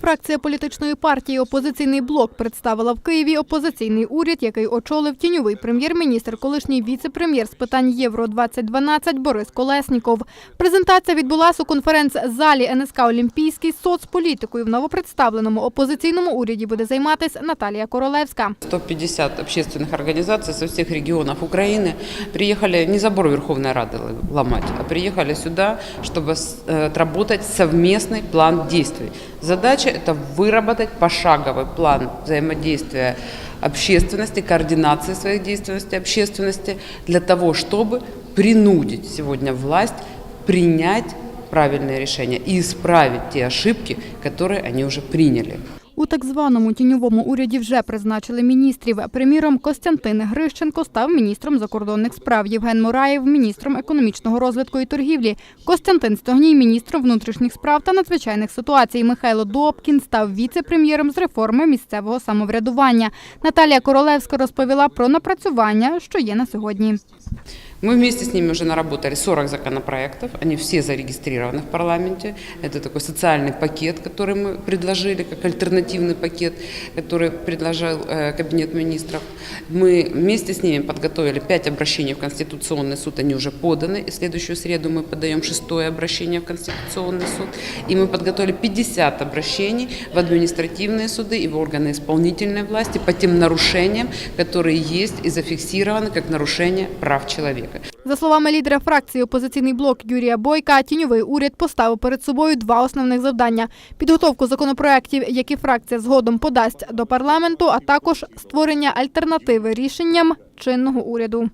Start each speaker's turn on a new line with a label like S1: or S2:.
S1: Фракція політичної партії Опозиційний блок представила в Києві опозиційний уряд, який очолив тіньовий прем'єр-міністр, колишній віце-прем'єр з питань Євро 2012 Борис Колесніков. Презентація відбулася у конференц-залі НСК Олімпійський з соцполітикою. В новопредставленому опозиційному уряді буде займатися Наталія Королевська.
S2: 150 общественных организаций со всех регионов Украины приехали не забор Верховной Рады л- ломать, а приехали сюда, чтобы с- э, отработать совместный план действий. Задача – это выработать пошаговый план взаимодействия общественности, координации своих действий общественности для того, чтобы принудить сегодня власть принять правильные решения и исправить те ошибки, которые они уже приняли.
S1: У так званому тіньовому уряді вже призначили міністрів. Приміром, Костянтин Грищенко став міністром закордонних справ, Євген Мураєв – міністром економічного розвитку і торгівлі, Костянтин Стогній – міністром внутрішніх справ та надзвичайних ситуацій. Михайло Добкін став віце-прем'єром з реформи місцевого самоврядування. Наталія Королевська розповіла про напрацювання, що є на сьогодні.
S2: Мы вместе с ними уже наработали 40 законопроектов, они все зарегистрированы в парламенте. Это такой социальный пакет, который мы предложили, как альтернативный пакет, который предложил э, Кабинет министров. Мы вместе с ними подготовили 5 обращений в Конституционный суд, они уже поданы. И в следующую среду мы подаем шестое обращение в Конституционный суд. И мы подготовили 50 обращений в административные суды и в органы исполнительной власти по тем нарушениям, которые есть и зафиксированы как нарушение прав человека.
S1: За словами лідера фракції «Опозиційний блок» Юрія Бойка, тіньовий уряд поставив перед собою два основних завдання – підготовку законопроєктів, які фракція згодом подасть до парламенту, а також створення альтернативи рішенням чинного уряду.